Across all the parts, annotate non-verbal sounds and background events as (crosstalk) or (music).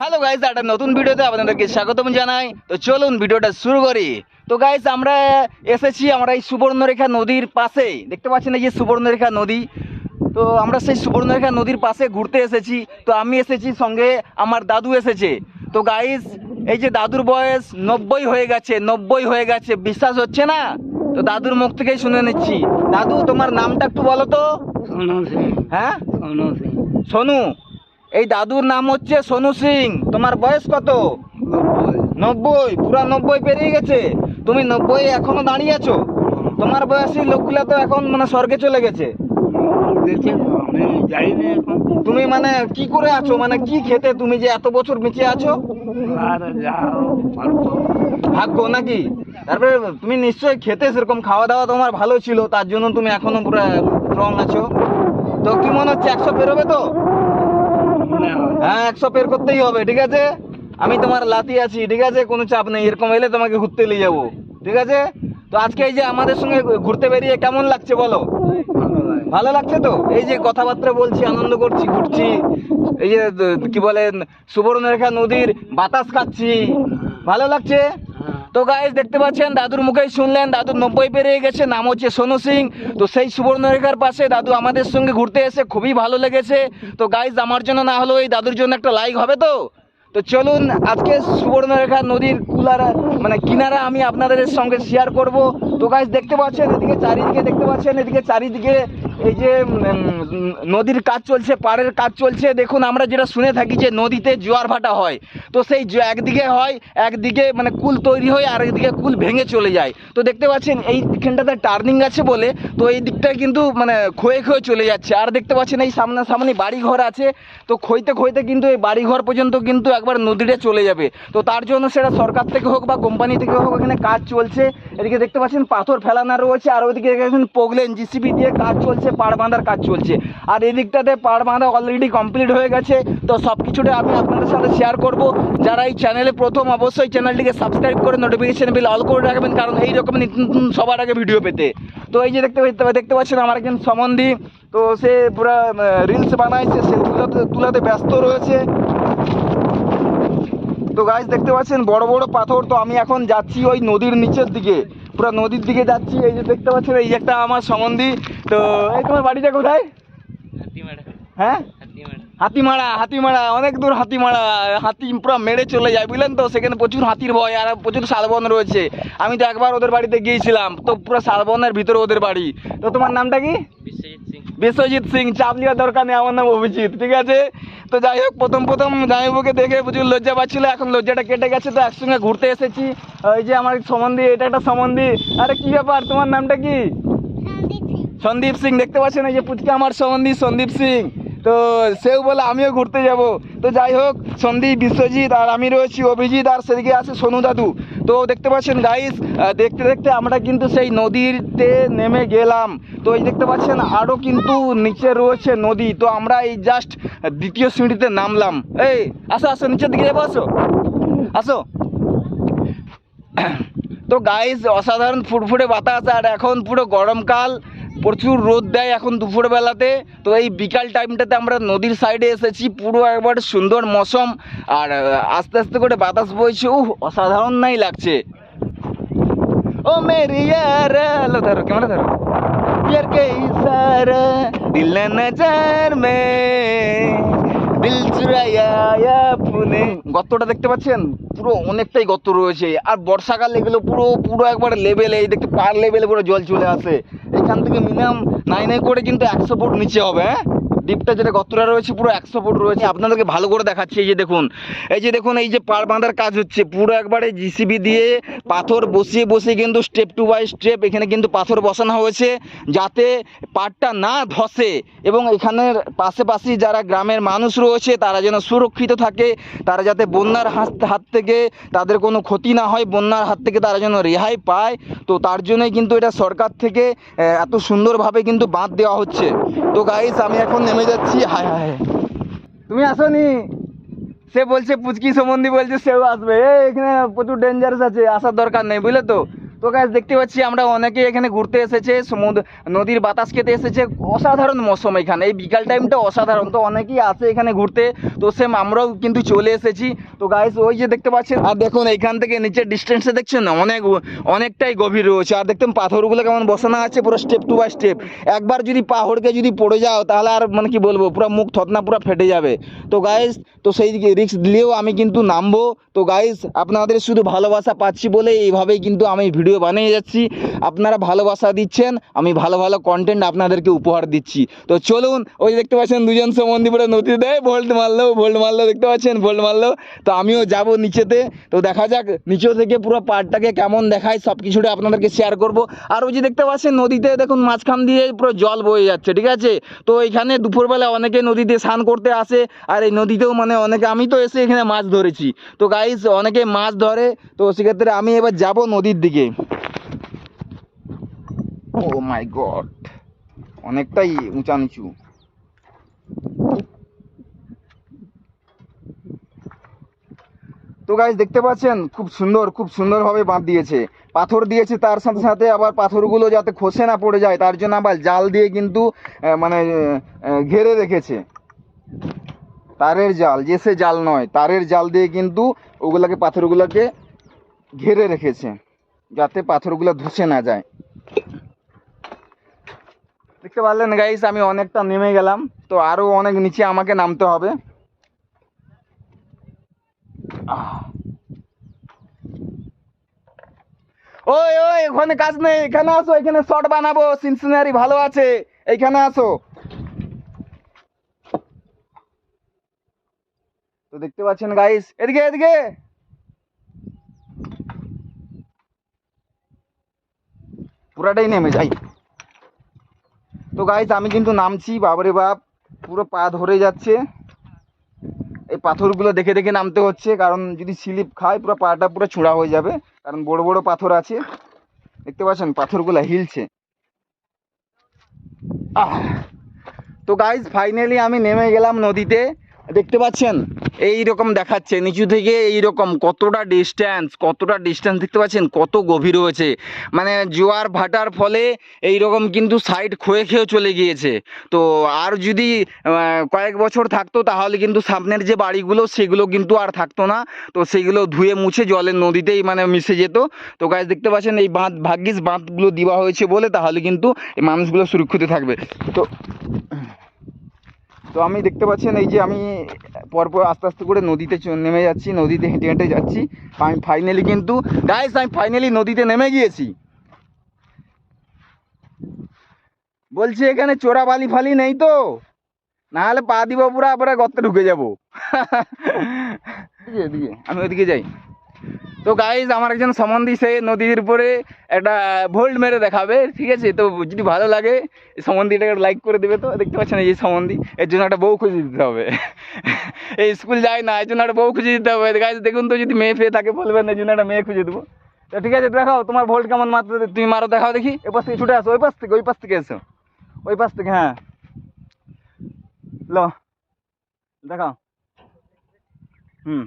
Hello guys একটা নতুন ভিডিওতে আপনাদেরকে স্বাগতম জানাই। তো চলুন ভিডিওটা শুরু করি। তো গাইস আমরা এসেছি আমরা এই সুবর্ণরেখা নদীর পাশে। দেখতে পাচ্ছেন এই যে সুবর্ণরেখা নদী। তো আমরা সেই সুবর্ণরেখা নদীর পাশে ঘুরতে এসেছি। তো আমি এসেছি সঙ্গে আমার দাদু এসেছে। তো গাইস এই যে দাদুর বয়স নব্বই হয়ে গেছে নব্বই হয়ে গেছে বিশ্বাস হচ্ছে না? তো দাদুর মুখ থেকেই শুনে নিচ্ছি। দাদু তোমার নামটা একটু বলো তো। হ্যাঁ? সোনু। এই দাদুর নাম হচ্ছে সোনু সিং। তোমার বয়স কত? নব্বই। পুরা নব্বই পেরিয়ে গেছে। তুমি নব্বই এখনও দাঁড়িয়ে আছো? তোমার বয়সী লোকগুলা তো এখন মানে স্বর্গে চলে গেছে। তুমি মানে কি করে আছো? মানে কি খেতে? তুমি যে এত বছর বেঁচে আছো? আর ভাগ্য নাকি? তারপরে তুমি নিশ্চয়ই খেতে সেরকম খাওয়া দাওয়া তোমার ভালো ছিল তার জন্য তুমি এখনও পুরো স্ট্রং আছো। তো কি মনে হচ্ছে একশো পেরোবে তো? হয়, একশো পের করতেই হবে, ঠিক আছে? আমি তোমার লাতি আছি, ঠিক আছে? কোনো চাপ নেই, এরকম এলে তোমাকে ঘুরতে নিয়ে যাব, ঠিক আছে? তো আজকে এই যে আমাদের সঙ্গে ঘুরতে বেরিয়ে কেমন লাগছে বলো? ভালো লাগছে তো? এই যে কথাবার্তা বলছি, আনন্দ করছি, ঘুরছি, এই যে কি বলেন, সুবর্ণরেখা নদীর বাতাস খাচ্ছি, ভালো লাগছে। তো গাইজ দেখতে পাচ্ছেন, দাদুর মুখেই শুনলেন দাদু নব্বই পেরিয়ে গেছে, নাম হচ্ছে সোনু সিং। তো সেই সুবর্ণরেখার পাশে দাদু আমাদের সঙ্গে ঘুরতে এসে খুবই ভালো লেগেছে। তো গাইজ আমার জন্য না হলেও এই দাদুর জন্য একটা লাইক হবে তো? তো চলুন, আজকে সুবর্ণরেখা নদীর কুলারা মানে কিনারা আমি আপনাদের সঙ্গে শেয়ার করব। তো গাইজ দেখতে পাচ্ছেন, এদিকে চারিদিকে দেখতে পাচ্ছেন, এদিকে চারিদিকে এই যে নদীর কাজ চলছে, পাড়ের কাজ চলছে। দেখুন, আমরা যেটা শুনে থাকি যে নদীতে জোয়ার ভাটা হয়। তো সেই একদিকে হয়, একদিকে মানে কুল তৈরি হয়, আর একদিকে কুল ভেঙে চলে যায়। তো দেখতে পাচ্ছেন, এই দিকটাতে টার্নিং আছে বলে, তো এই দিকটা কিন্তু মানে ক্ষয়ে ক্ষয়ে চলে যাচ্ছে। আর দেখতে পাচ্ছেন, এই সামনে সামনে বাড়ি ঘর আছে। তো ক্ষইতে ক্ষইতে কিন্তু এই বাড়ি ঘর পর্যন্ত কিন্তু একবার নদীতে চলে যাবে। তো তার জন্য সেটা সরকার থেকে হোক বা কোম্পানি থেকে হোক এখানে কাজ চলছে। এদিকে দেখতে পাচ্ছেন পাথর ফেলানো রয়েছে, আর ওইদিকে দেখেন পোগলেন জিসিপি দিয়ে কাজ চলছে, পাড় বাঁধার কাজ চলছে। আর এদিকটাতে পাড় বাঁধা অলরেডি কমপ্লিট হয়ে গেছে। তো সব কিছুটা আমি আপনাদের সাথে শেয়ার করব। যারা এই চ্যানেলে প্রথম, অবশ্যই চ্যানেলটিকে সাবস্ক্রাইব করে নোটিফিকেশন বিল অল করে রাখবেন, কারণ এই রকম সবার আগে ভিডিও পেতে। তো এই যে দেখতে দেখতে পাচ্ছেন আমার একজন সম্বন্ধী তো সে পুরো রিলস বানাইছে সেলফি তুলাতে ব্যস্ত রয়েছে। তো গাছ দেখতে পাচ্ছেন, বড় বড় পাথর। তো আমি এখন যাচ্ছি ওই নদীর নিচের দিকে। পুরো নদীর দিকে যাচ্ছি। এই যে দেখতে পাচ্ছেন, এই যে একটা আমার সম্বন্ধী। তো, এই তোমার বাড়িটা কোথায়? হ্যাঁ? হাতিমারা হাতিমারা, অনেক দূর হাতিমারা। হাতি পুরো মেরে চলে যায়, বুঝলেন তো? সেখানে প্রচুর হাতির ভয় আর প্রচুর শালবন রয়েছে। আমি তো একবার ওদের বাড়িতে গিয়েছিলাম। তো পুরো শালবনের ভিতরে ওদের বাড়ি। তো তোমার নামটা কি? বিশ্বজিৎ সিং চাপ নেওয়ার দরকার নেই আমার নাম অভিজিৎ ঠিক আছে? তো যাই হোক প্রথম প্রথম জামাইবাবুকে দেখে প্রচুর লজ্জা পাচ্ছিল এখন লজ্জাটা কেটে গেছে তো একসঙ্গে ঘুরতে এসেছি। ওই যে আমার সম্বন্ধী এটা একটা সম্বন্ধী। আরে কি ব্যাপার তোমার নামটা কি? সন্দীপ সিং। দেখতে পাচ্ছেন এই যে পুচকে আমার সম্বন্ধী সন্দীপ সিং। তো সেও বলে আমিও ঘুরতে যাব। তো যাই হোক সন্দীপ বিশ্বজিৎ আর আমি রয়েছি অভিজিৎ আর সেদিকে আছে সোনু দাদু। তো দেখতে পাচ্ছেন গাইস দেখতে দেখতে আমরা কিন্তু সেই নদীতে নেমে গেলাম। তো এই দেখতে পাচ্ছেন আরও কিন্তু নিচে রয়েছে নদী। তো আমরা এই জাস্ট দ্বিতীয় সিঁড়িতে নামলাম। এই, আসো আসো, নিচের দিকে যাব আসো। আসো। তো গাইস অসাধারণ ফুটফুটে বাতাস, আর এখন পুরো গরমকাল। প্রচুর রোদ দেয় এখন দুপুর বেলাতে তো এই বিকাল টাইমটাতে আমরা নদীর সাইডে এসেছি পুরো একবার সুন্দর মৌসুম আর আহ, আস্তে আস্তে করে বাতাস বইছে উহ অসাধারণ নাই লাগছে ও মেরি यार লো ধরো ক্যামেরা ধরো यार के इशारा दिल ने नजर में দিল চুরাইয়া পুনে গর্তটা দেখতে পাচ্ছেন পুরো অনেকটাই গর্ত রয়েছে আর বর্ষাকাল এগুলো পুরো পুরো একবার লেভেলে এই দেখতে পার লেভেলে পুরো জল চলে আসে এখান থেকে মিনিমাম নাই নাই করে কিন্তু একশো ফুট নিচে হবে হ্যাঁ? ডিপটা যেটা গর্তটা রয়েছে, পুরো একশো ফুট রয়েছে। আপনাদেরকে ভালো করে দেখাচ্ছি। এই যে দেখুন, এই যে দেখুন, এই যে পাড় বাঁধার কাজ হচ্ছে। পুরো একবারে জিসিবি দিয়ে পাথর বসিয়ে বসিয়ে কিন্তু স্টেপ টু বাই স্টেপ এখানে কিন্তু পাথর বসানো হয়েছে, যাতে পাড়টা না ধসে। এবং এখানের পাশাপাশি যারা গ্রামের মানুষ রয়েছে, তারা যেন সুরক্ষিত থাকে, তারা যাতে বন্যার হাত হাত থেকে তাদের কোনো ক্ষতি না হয়, বন্যার হাত থেকে তারা যেন রেহাই পায়। তো তার জন্যই কিন্তু এটা সরকার থেকে এত সুন্দরভাবে কিন্তু বাঁধ দেওয়া হচ্ছে। তো গাইস আমি এখন নেমে যাচ্ছি, হায় হায়। তুমি আসনি সে বলছে, পুচকি সম্বন্ধী বলছে, সেও আসবে। এখানে প্রচুর ডেঞ্জারাস আছে, আসার দরকার নেই, বুঝলে তো? তো গাছ দেখতে পাচ্ছি আমরা অনেকে এখানে ঘুরতে এসেছে, সমুদ্র, নদীর বাতাস খেতে এসেছে, অসাধারণ মৌসুম এখানে, এই বিকাল টাইমটা অসাধারণ, তো অনেকেই আছে এখানে ঘুরতে, তো সেম আমরাও কিন্তু চলে এসেছি, তো গাইস ওই যে দেখতে পাচ্ছেন, আর দেখুন এইখান থেকে নিচের ডিস্টেন্সে দেখছেন না, অনেক, অনেকটাই গভীর রয়েছে, আর দেখতেন পাথরগুলো কেমন বসানো আছে, পুরো স্টেপ টু বাই স্টেপ একবার যদি পাহাড়কে যদি পড়ে যাও, তাহলে আর মানে কি বলব, পুরো মুখ থতনা পুরো ফেটে যাবে, তো গাইস তো সেই দিকে রিস্ক দিলেও আমি কিন্তু নামবো, তো গাইস আপনাদের শুধু ভালোবাসা পাচ্ছি বলে এইভাবেই কিন্তু আমি ভিডিও বানিয়ে যাচ্ছি। আপনারা ভালোবাসা দিচ্ছেন, আমি ভালো ভালো কন্টেন্ট আপনাদেরকে উপহার দিচ্ছি। তো চলুন, ওই দেখতে পাচ্ছেন দুজন সম্বন্ধী পুরো নদীতে দেয় ভোল্ট মারলো ভোল্ট মারলো, দেখতে পাচ্ছেন ভোল্ট মারলো। তো আমিও যাব নিচেতে। তো দেখা যাক নিচে থেকে পুরো পাড়টাকে কেমন দেখায় সব কিছুটা আপনাদেরকে শেয়ার করব। আর ওই যে দেখতে পাচ্ছেন নদীতে, দেখুন মাঝখান দিয়ে পুরো জল বয়ে যাচ্ছে, ঠিক আছে? তো এখানে দুপুরবেলা অনেকে নদীতে স্নান করতে আসে, আর এই নদীতেও মানে অনেকে, আমি তো এসে এখানে মাছ ধরেছি। তো গাইস অনেকে মাছ ধরে, তো সেক্ষেত্রে আমি এবার যাব নদীর দিকে। ও মাই গড অনেকটাই উঁচা নিচু। তো গাইজ দেখতে পাচ্ছেন? খুব সুন্দর, খুব সুন্দরভাবে বাঁধ দিয়েছে। পাথর দিয়েছে, তার সাথে সাথে আবার পাথরগুলো যাতে খসে না পড়ে যায়, তার জন্য আবার জাল দিয়ে কিন্তু মানে ঘেরে রেখেছে। তারের জাল, যে সে জাল নয়, তারের জাল দিয়ে কিন্তু ওগুলাকে, পাথরগুলোকে ঘেরে রেখেছে, যাতে পাথরগুলো ধসে না যায়। দেখতে পারলেন গাইস আমি অনেকটা নেমে গেলাম। তো আরও অনেক নিচে আমাকে নামতে হবে। ওই ওই, ওখানে কাজ নেই। এখানে আসো, এখানে শর্ট বানাবো। সিনসিনারি ভালো আছে। এইখানে আসো। তো দেখতে পাচ্ছেন গাইস এদিকে এদিকে। পুরাটাই নেমে যাই। তো গাইজ আমি কিন্তু নামছি বাবরে বাপ, পুরো পা ধরে যাচ্ছে। এই পাথরগুলো দেখে দেখে নামতে হচ্ছে, কারণ যদি স্লিপ খায়, পুরো পাটা পুরো ছোড়া হয়ে যাবে। কারণ বড় বড় পাথর আছে। দেখতে পাচ্ছেন, পাথরগুলো হিলছে। তো গাইজ ফাইনালি আমি নেমে গেলাম নদীতে। দেখতে পাচ্ছেন? এই রকম দেখাচ্ছে, নিচু থেকে এই রকম কতটা ডিস্ট্যান্স কতটা ডিস্ট্যান্স দেখতে পাচ্ছেন? কত গভীর হয়েছে মানে জোয়ার ভাটার ফলে এই রকম কিন্তু সাইড ক্ষয়ে খেয়ে চলে গিয়েছে। তো আর যদি কয়েক বছর থাকতো, তাহলে কিন্তু সামনের যে বাড়িগুলো, সেগুলো কিন্তু আর থাকতো না। তো সেগুলো ধুয়ে মুছে জলের নদীতেই মানে মিশে যেত। তো গাছ দেখতে পাচ্ছেন, এই বাঁধ, ভাগ্যিস বাঁধগুলো দেওয়া হয়েছে বলে তাহলে কিন্তু এই মানুষগুলো সুরক্ষিত থাকবে। তো তো আমি দেখতে পাচ্ছেন এই যে আমি পরপর আস্তে আস্তে করে নদীতে নেমে যাচ্ছি নদীতে হেঁটে হেঁটে যাচ্ছি। আমি ফাইনালি কিন্তু গাইস আমি ফাইনালি নদীতে নেমে গিয়েছি। বলছি এখানে চোরা বালি ফালি নেই তো? না হলে পা দিব পুরো আবার গর্তে ঢুকে যাব। (laughs) এদিকে, আমি ওইদিকে যাই। তো গাইজ আমার একজন সম্বন্ধী সে নদীর উপরে একটা ভোল্ট মেরে দেখাবে, ঠিক আছে? তো যদি ভালো লাগে সম্বন্ধীটাকে লাইক করে দেবে তো। দেখতে পাচ্ছেন এই সম্বন্ধী এর জন্য একটা বউ খুঁজে দিতে হবে। (laughs) এই স্কুল যায় না, এর জন্য একটা বউ খুঁজে দিতে হবে। গাইজ দেখুন তো, যদি মেয়ে ফেয়ে থাকে বলবেন এই জন্য একটা মেয়ে খুঁজে দেবো। তো ঠিক আছে, দেখাও, তোমার ভোল্ট কেমন মাত্র তুমি মারো, দেখাও দেখি। এ পাশ থেকে ছুটে আসো, ওই পাশ থেকে, ওই পাশ থেকে এসো। ওই পাশ থেকে হ্যাঁ। ল, দেখাও। হুম।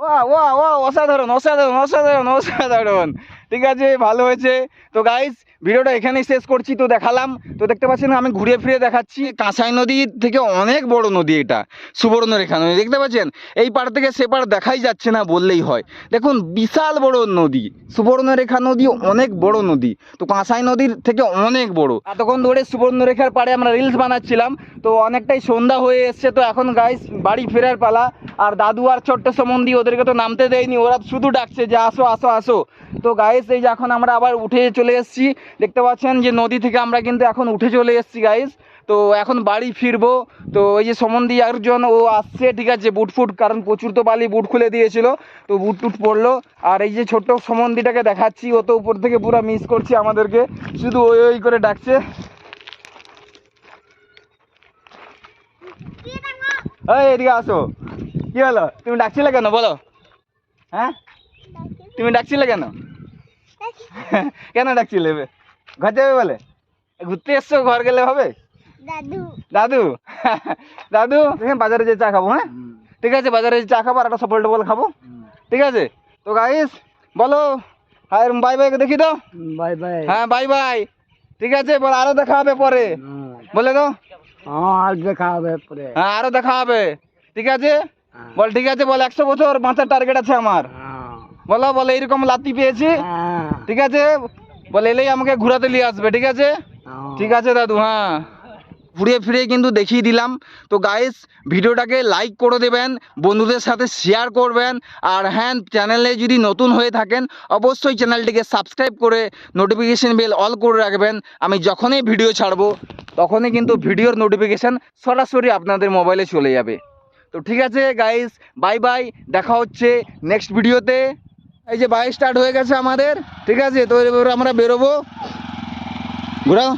ওয়া ওয়া ওয়া অসাধারণ অসাধারণ অসাধারণ অসাধারণ ঠিক আছে, ভালো হয়েছে। তো গাইস ভিডিওটা এখানেই শেষ করছি, তো দেখালাম। তো দেখতে পাচ্ছেন, আমি ঘুরে ফিরে দেখাচ্ছি। কাঁসাই নদী থেকে অনেক বড় নদী এটা, সুবর্ণরেখা নদী, দেখতে পাচ্ছেন? এই পার থেকে সে পার দেখাই যাচ্ছে না বললেই হয়। দেখুন, বিশাল বড় নদী, সুবর্ণরেখা নদী অনেক বড় নদী, তো কাঁসাই নদীর থেকে অনেক বড়। এতক্ষণ ধরে সুবর্ণরেখার পাড়ে আমরা রিলস বানাচ্ছিলাম, তো অনেকটাই সন্ধ্যা হয়ে এসছে, তো এখন গাইস বাড়ি ফেরার পালা। আর দাদু আর ছোট্ট সম্বন্ধী ওদেরকে তো নামতে দেয়নি, ওরা শুধু ডাকছে যে, আসো আসো আসো। তো গাইস এই যে এখন আমরা আবার উঠে চলে এসেছি। দেখতে পাচ্ছেন যে নদী থেকে আমরা কিন্তু এখন উঠে চলে এসেছি গাইস তো এখন বাড়ি ফিরবো। তো এই যে সম্বন্ধী একজন, ও আসছে, ঠিক আছে, বুট ফুট, কারণ প্রচুর তো বালি বুট খুলে দিয়েছিল। তো বুট টুট পড়ল। আর এই যে ছোট্ট সম্বন্ধীটাকে দেখাচ্ছি, ও তো উপর থেকে পুরো মিস করছে আমাদেরকে। শুধু ওই ওই করে ডাকছে। এদিকে আসো। কি হলো? তুমি ডাকছিলে কেন? বলো। হ্যাঁ? তুমি ডাকছিলে কেন? (laughs) কেন ডাকছিলে বে? ঘর যাবে বলে? ঘুরতে এসছো ঘর গেলে হবে? দাদু। দাদু? (laughs) দাদু? দেখেন বাজারে যে চা খাব হ্যাঁ? ঠিক আছে বাজারে যে চা খাব আর একটা সফল টফল খাব। ঠিক আছে? তো গাইস বলো। হ্যাঁ বাই বাই দেখি তো। বাই বাই হ্যাঁ বাই বাই ঠিক আছে বল আরও দেখা হবে পরে। বলে তো হ্যাঁ আর দেখা হবে পরে। হ্যাঁ আরও দেখা হবে। ঠিক আছে? হ্যাঁ। বল ঠিক আছে বল একশো বছর বাঁচার টার্গেট আছে আমার। বলো বলো এইরকম লাতি পেয়েছি। হ্যাঁ। ঠিক আছে? বলে এলেই আমাকে ঘোরাতে নিয়ে আসবে ঠিক আছে। ঠিক আছে দাদু হ্যাঁ। ঘুরে ফিরে কিন্তু দেখিয়ে দিলাম। তো গাইস ভিডিওটাকে লাইক করে দেবেন বন্ধুদের সাথে শেয়ার করবেন আর হ্যাঁ চ্যানেলে যদি নতুন হয়ে থাকেন অবশ্যই চ্যানেলটিকে সাবস্ক্রাইব করে নোটিফিকেশন বেল অল করে রাখবেন। আমি যখনই ভিডিও ছাড়বো তখনই কিন্তু ভিডিওর নোটিফিকেশান সরাসরি আপনাদের মোবাইলে চলে যাবে। তো ঠিক আছে গাইস বাই বাই দেখা হচ্ছে নেক্সট ভিডিওতে এই যে বাইক স্টার্ট হয়ে গেছে আমাদের ঠিক আছে? তো এবার আমরা বেরোবো। ঘোরাও।